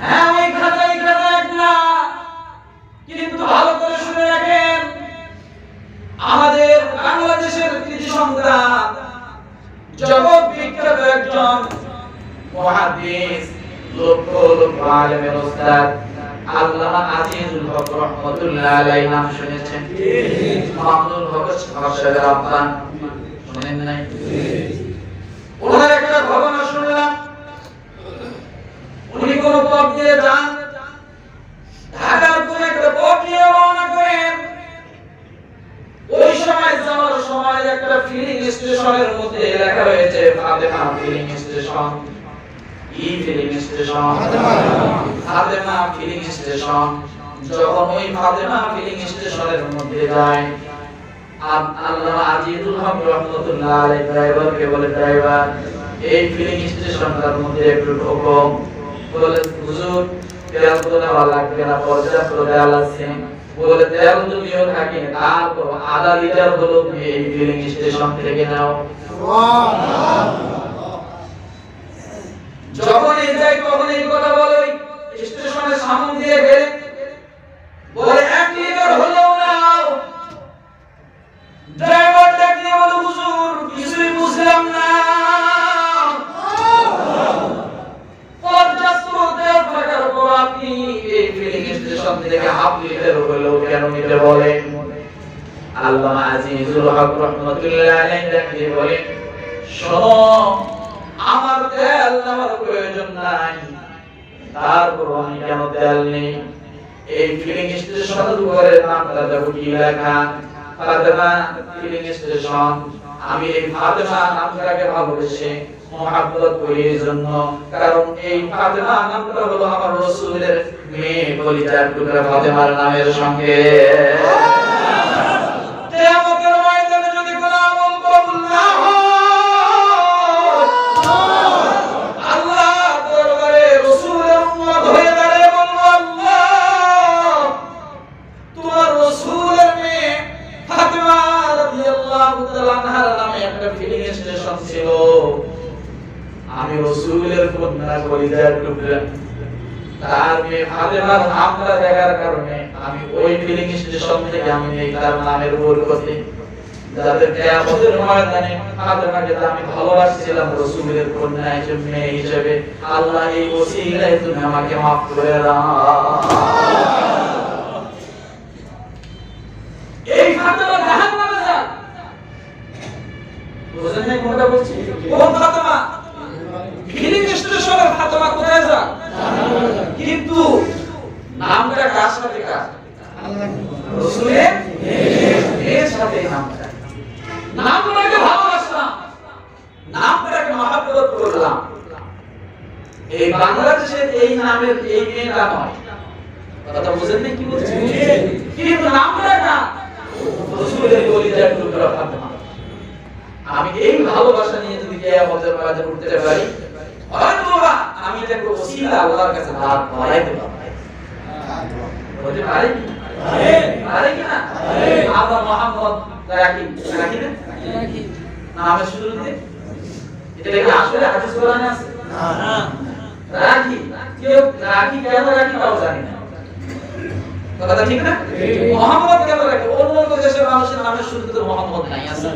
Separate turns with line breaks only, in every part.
হ্যাঁ ওই খাজা এই খাজা এক না। কিন্তু ভালো করে শুনে রাখেন। আমাদের বাংলাদেশের কৃতি সন্তান জগৎ বিখ্যাত একজন মুহাদ্দিস লক্ষ লক্ষ আলেমের ওস্তাদ আল্লামা আজিজুল হক রহমাতুল্লাহ আলাইহি নাম শুনেছেন। মামুনুল হক সাহেবের আব্বা। শুনেন নাই? কোন পথ দিয়ে যান। ঢাকার কোন একটা পথ দিয়ে রওনা করেন। ওই সময় যাওয়ার সময় একটা ফিলিং স্টেশনের মধ্যে লেখা হয়েছে ফাতেমা ফিলিং স্টেশন ই filling station Fatema filling station যখন ওই ফাতেমা ফিলিং স্টেশনের মধ্যে যায় আল্লাহ আজিজুল হক রহমতুল্লাহ আলাইহি ড্রাইভারকে বলে, ড্রাইভার, এই ফিলিং স্টেশনটার মধ্যে একটু ঢোকো। বলে, হুজুর, তেল তো নেওয়া লাগবে না, পর্যাপ্ত তেল আছে। বলে, তেল যদিও থাকে তারপর আধা লিটার হলো এই ফিলিং স্টেশন থেকে নাও। থেকে হাফ লিটার হলেও কেন নিতে বলেন আল্লাহ আজিজুল হক রহমতুল্লাহ আলাইহি দিয়ে বলেন শোনো আমার তেল নেওয়ার প্রয়োজন নাই। তারপর আমি কেন তেল নেই? এই ফিলিং স্টেশনের উপরে নামটা দেখো কি লেখা, ফাতেমা, ফিলিং স্টেশন। আমি এই ফাতেমা নামটাকে ভালোবেসে মহাব্বত করি জন্য। কারণ এই ফাতেমা নামটা হলো আমার রসুলের মেয়ে, কলিজার টুকরা ফাতেমার নামের সঙ্গে। একটা ফিলিং স্টেশন ছিল। আমি রাসূলের কন্যা কলিজার টুকরা। তার মেয়ে ফাতেমার নামটা দেখার কারণে আমি ওই ফিলিং স্টেশন থেকে আমি এই তার নামের বরকতে। যাদের কিয়ামতের ময়দানে ফাতেমাকে আমি ভালোবাসছিলাম, রাসূলের কন্যা হিসেবে, মেয়ে হিসেবে। আল্লাহ এই ওসিলায় তুমি আমাকে মাফ করে দাও। এই ফাতেমা জাহান্নামে যান বুঝেন নাই কোনটা বলছি? কোন ফাতেমা ফিলিং স্টেশনের ফাতেমা কোথায় যান কিন্তু নামটা কার সাথে কার? রসুলের এর সাথে নামটা। নামটাকে ভালোবাসলাম নামটাকে মহাব্বত করলাম এই বাংলাদেশের এই নামের এই মেয়েটা নয়। কথা বুঝেন না কি বলছি কিন্তু নামটা না রসুলের কলিজার টুকরা ফাতেমা আমি এই ভালোবাসা নিয়ে যদি কিয়ামতের মাঝে উঠতে পারি হয়তো বা আমি ওসিলা আল্লাহর কাছে দাঁত বাড়াইতে পারব পারে কি পারে? কি না? আমরা মোহাম্মদ রাখি। রাখি না? নামের শুরুতে এটা কি আসলে হাদিস কোরআনে আছে? রাখি। কেউ রাখি কেন রাখি তাও জানি না। কথা ঠিক না? মোহাম্মদ কেন রাখি? অন্য অন্য দেশের মানুষের নামের শুরুতে তো মোহাম্মদ নাই আছে।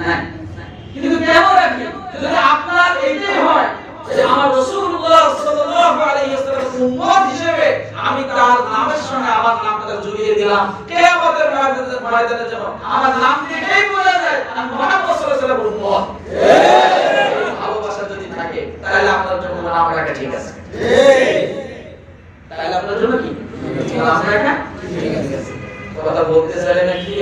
না। কিন্তু কেন রাখি? যদি আপনার এইটাই হয় যে আমার রাসূলুল্লাহ সাল্লাল্লাহু আলাইহি ওয়াসাল্লাম উম্মত হিসেবে আমি তার নামের সঙ্গে আমার নামটা জড়িয়ে দিলাম। কিয়ামতের ময়দানে ময়দানে যেন আমার নাম দেখেই বোঝা যায়, আমি আলাইহি ওয়াসাল্লামের উম্মত। ভালোবাসা যদি থাকে, তাহলে আপনার জন্য নাম রাখা ঠিক আছে। ঠিক তাহলে আপনার জন্য কি? নাম রাখা ঠিক আছে। কথা বলতে চাইলে না কি